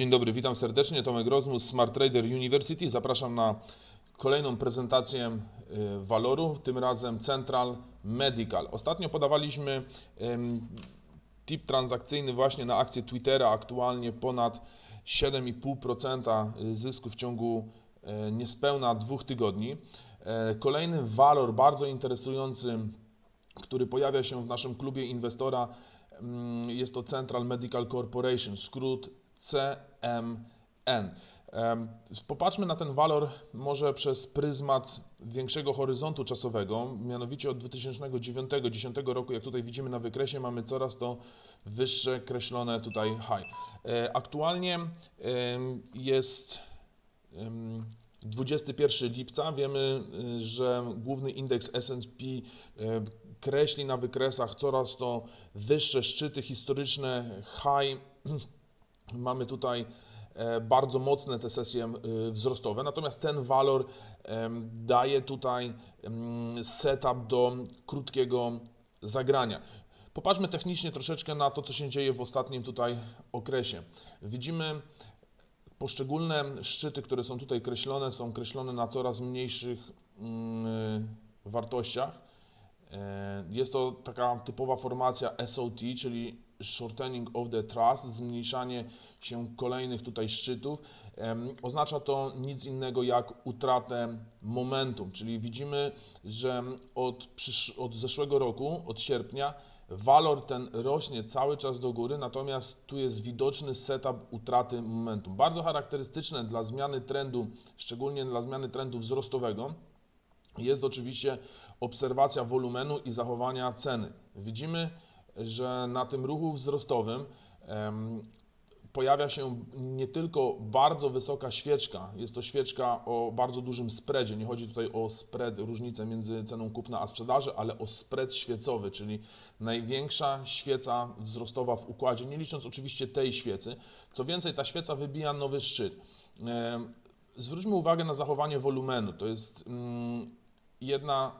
Dzień dobry, witam serdecznie. Tomek Rozmus, Smart Trader University. Zapraszam na kolejną prezentację y, waloru, tym razem Central Medical. Ostatnio podawaliśmy tip transakcyjny właśnie na akcję Twittera, aktualnie ponad 7,5% zysku w ciągu e, niespełna dwóch tygodni. E, Kolejny walor bardzo interesujący, który pojawia się w naszym klubie inwestora, mm, jest to Central Medical Corporation, skrót CMN. Em, Popatrzmy na ten walor może przez pryzmat większego horyzontu czasowego, mianowicie od 2009-2010 roku, jak tutaj widzimy na wykresie, mamy coraz to wyższe kreślone tutaj high. E, Aktualnie jest em, 21 lipca. Wiemy, y, że główny indeks S&P y, kreśli na wykresach coraz to wyższe szczyty historyczne, high. Mamy tutaj e, bardzo mocne te sesje y, wzrostowe, natomiast ten walor em, daje tutaj em, setup do krótkiego zagrania. Popatrzmy technicznie troszeczkę na to, co się dzieje w ostatnim tutaj okresie. Widzimy poszczególne szczyty, które są tutaj kreślone, są kreślone na coraz mniejszych mm, wartościach. E, Jest to taka typowa formacja SOT, czyli shortening of the trust, zmniejszanie się kolejnych tutaj szczytów. Oznacza to nic innego jak utratę momentum, czyli widzimy, że od, od zeszłego roku, od sierpnia, walor ten rośnie cały czas do góry, natomiast tu jest widoczny setup utraty momentum. Bardzo charakterystyczne dla zmiany trendu, szczególnie dla zmiany trendu wzrostowego, jest oczywiście obserwacja wolumenu i zachowania ceny. Widzimy, że na tym ruchu wzrostowym pojawia się nie tylko bardzo wysoka świeczka, jest to świeczka o bardzo dużym spreadzie. Nie chodzi tutaj o spread, różnicę między ceną kupna a sprzedaży, ale o spread świecowy, czyli największa świeca wzrostowa w układzie, nie licząc oczywiście tej świecy. Co więcej, ta świeca wybija nowy szczyt. Zwróćmy uwagę na zachowanie wolumenu. To jest mm, jedna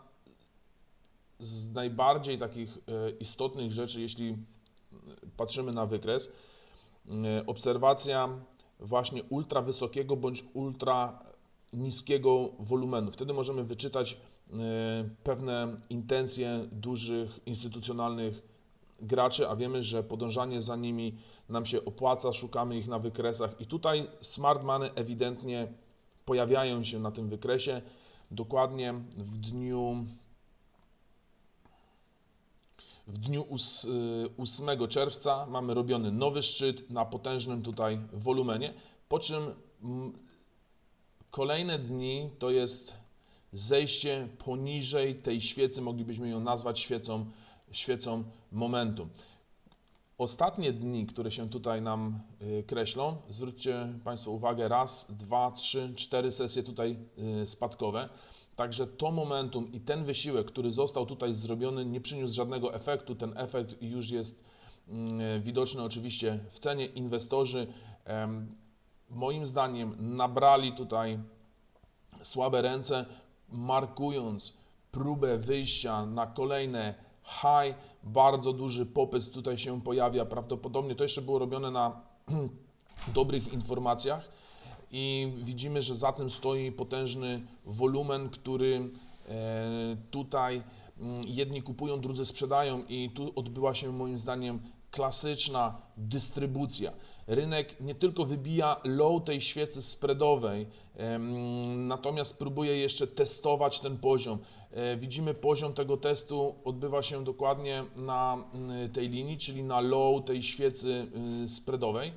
z najbardziej takich e, istotnych rzeczy, jeśli patrzymy na wykres. E, Obserwacja właśnie ultra wysokiego bądź ultra niskiego wolumenu. Wtedy możemy wyczytać e, pewne intencje dużych instytucjonalnych graczy, a wiemy, że podążanie za nimi nam się opłaca, szukamy ich na wykresach i tutaj smart money ewidentnie pojawiają się na tym wykresie. Dokładnie w dniu w dniu ós- y, 8 czerwca mamy robiony nowy szczyt na potężnym tutaj wolumenie, po czym kolejne dni to jest zejście poniżej tej świecy, moglibyśmy ją nazwać świecą, świecą momentum. Ostatnie dni, które się tutaj nam y, kreślą, zwróćcie Państwo uwagę, raz, dwa, trzy, cztery sesje tutaj y, spadkowe. Także to momentum i ten wysiłek, który został tutaj zrobiony, nie przyniósł żadnego efektu. Ten efekt już jest mm, widoczny oczywiście w cenie. Inwestorzy, moim zdaniem, nabrali tutaj słabe ręce, markując próbę wyjścia na kolejne high. Bardzo duży popyt tutaj się pojawia. Prawdopodobnie to jeszcze było robione na dobrych informacjach i widzimy, że za tym stoi potężny wolumen, który e, tutaj mm, jedni kupują, drudzy sprzedają i tu odbyła się moim zdaniem klasyczna dystrybucja. Rynek nie tylko wybija low tej świecy spreadowej, natomiast próbuje jeszcze testować ten poziom. E, Widzimy poziom tego testu odbywa się dokładnie na mm, tej linii, czyli na low tej świecy y, spreadowej.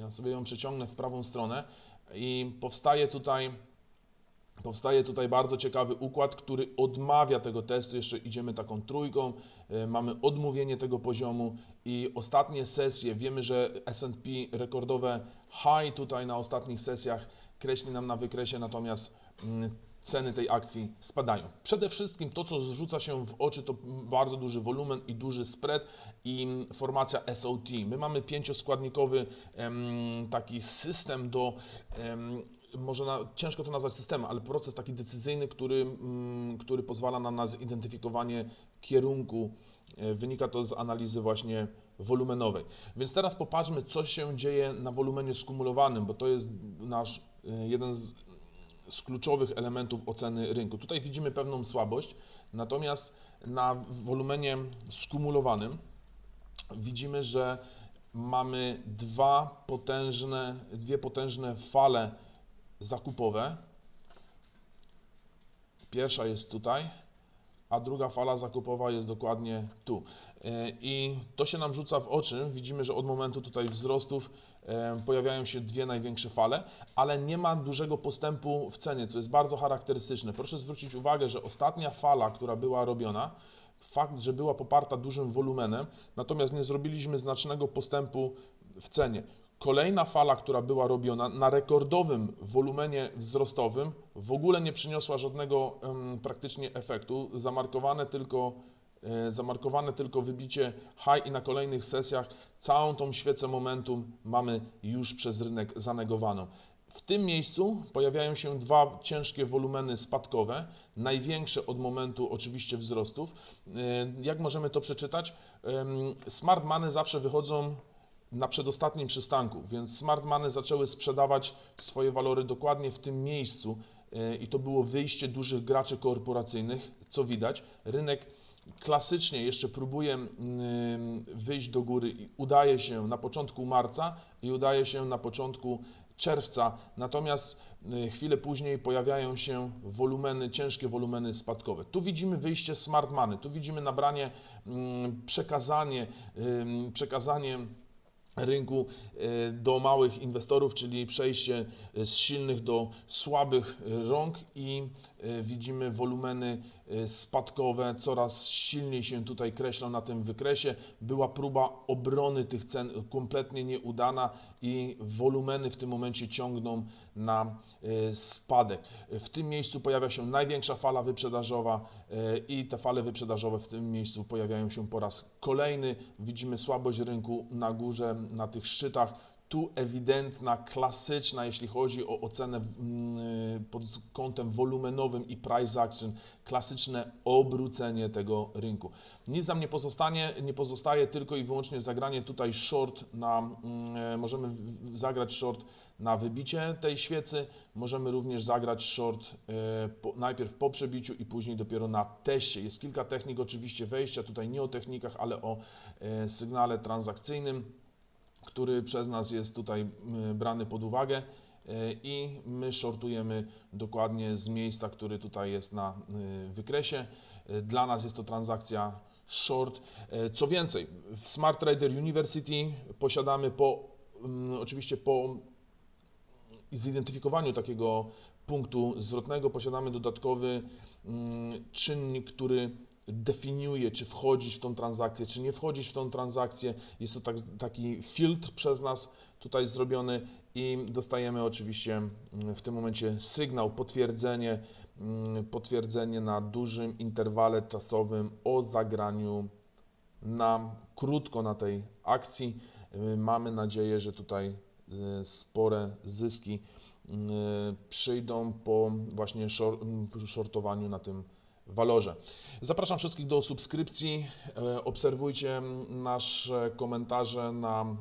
Ja sobie ją przeciągnę w prawą stronę i powstaje tutaj, powstaje tutaj bardzo ciekawy układ, który odmawia tego testu. Jeszcze idziemy taką trójką, y, mamy odmówienie tego poziomu i ostatnie sesje, wiemy, że S&P rekordowe high tutaj na ostatnich sesjach kreśli nam na wykresie, natomiast mm, ceny tej akcji spadają. Przede wszystkim to, co rzuca się w oczy, to bardzo duży wolumen i duży spread i formacja SOT. My mamy pięcioskładnikowy taki system do, może na, ciężko to nazwać systemem, ale proces taki decyzyjny, który, mm, który pozwala nam na zidentyfikowanie kierunku. E, Wynika to z analizy właśnie wolumenowej. Więc teraz popatrzmy, co się dzieje na wolumenie skumulowanym, bo to jest nasz y, jeden z, z kluczowych elementów oceny rynku. Tutaj widzimy pewną słabość, natomiast na wolumenie skumulowanym widzimy, że mamy dwa potężne, dwie potężne fale zakupowe. Pierwsza jest tutaj, a druga fala zakupowa jest dokładnie tu. E, I to się nam rzuca w oczy. Widzimy, że od momentu tutaj wzrostów e, pojawiają się dwie największe fale, ale nie ma dużego postępu w cenie, co jest bardzo charakterystyczne. Proszę zwrócić uwagę, że ostatnia fala, która była robiona, fakt, że była poparta dużym wolumenem, natomiast nie zrobiliśmy znacznego postępu w cenie. Kolejna fala, która była robiona na rekordowym wolumenie wzrostowym, w ogóle nie przyniosła żadnego praktycznie efektu. Zamarkowane tylko, e, zamarkowane tylko wybicie high i na kolejnych sesjach całą tą świecę momentum mamy już przez rynek zanegowaną. W tym miejscu pojawiają się dwa ciężkie wolumeny spadkowe, największe od momentu oczywiście wzrostów. E, Jak możemy to przeczytać? Smart money zawsze wychodzą na przedostatnim przystanku, więc smart money zaczęły sprzedawać swoje walory dokładnie w tym miejscu e, i to było wyjście dużych graczy korporacyjnych, co widać. Rynek klasycznie jeszcze próbuje mm, wyjść do góry i udaje się na początku marca i udaje się na początku czerwca, natomiast y, chwilę później pojawiają się wolumeny, ciężkie wolumeny spadkowe. Tu widzimy wyjście smart money, tu widzimy nabranie, mm, przekazanie, przekazanie rynku e, do małych inwestorów, czyli przejście e, z silnych do słabych e, rąk i widzimy wolumeny spadkowe coraz silniej się tutaj kreślą na tym wykresie. Była próba obrony tych cen kompletnie nieudana i wolumeny w tym momencie ciągną na spadek. W tym miejscu pojawia się największa fala wyprzedażowa i te fale wyprzedażowe w tym miejscu pojawiają się po raz kolejny. Widzimy słabość rynku na górze, na tych szczytach. Tu ewidentna, klasyczna, jeśli chodzi o ocenę mm, pod kątem wolumenowym i price action, klasyczne obrócenie tego rynku. Nic nam nie pozostanie, nie pozostaje tylko i wyłącznie zagranie tutaj short na, mm, możemy w- zagrać short na wybicie tej świecy, możemy również zagrać short po, najpierw po przebiciu i później dopiero na teście. Jest kilka technik oczywiście wejścia, tutaj nie o technikach, ale o sygnale transakcyjnym który przez nas jest tutaj brany pod uwagę y, i my shortujemy dokładnie z miejsca, który tutaj jest na y, wykresie. Y, Dla nas jest to transakcja short. Co więcej, w Smart Trader University posiadamy po, oczywiście po zidentyfikowaniu takiego punktu zwrotnego posiadamy dodatkowy czynnik, który definiuje, czy wchodzić w tą transakcję, czy nie wchodzić w tą transakcję. Jest to tak, taki filtr przez nas tutaj zrobiony i dostajemy oczywiście mm, w tym momencie sygnał, potwierdzenie, mm, potwierdzenie na dużym interwale czasowym o zagraniu na krótko na tej akcji. Y, Mamy nadzieję, że tutaj y, spore zyski y, przyjdą po właśnie shortowaniu na tym walorze. Zapraszam wszystkich do subskrypcji. E, Obserwujcie nasze komentarze na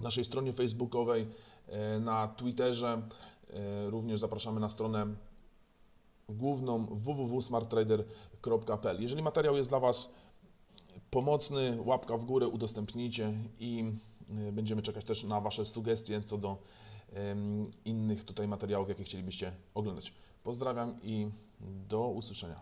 naszej stronie facebookowej, e, na Twitterze. E, Również zapraszamy na stronę główną www.smarttrader.pl. Jeżeli materiał jest dla Was pomocny, łapka w górę udostępnijcie i będziemy czekać też na Wasze sugestie co do innych tutaj materiałów, jakie chcielibyście oglądać. Pozdrawiam i do usłyszenia.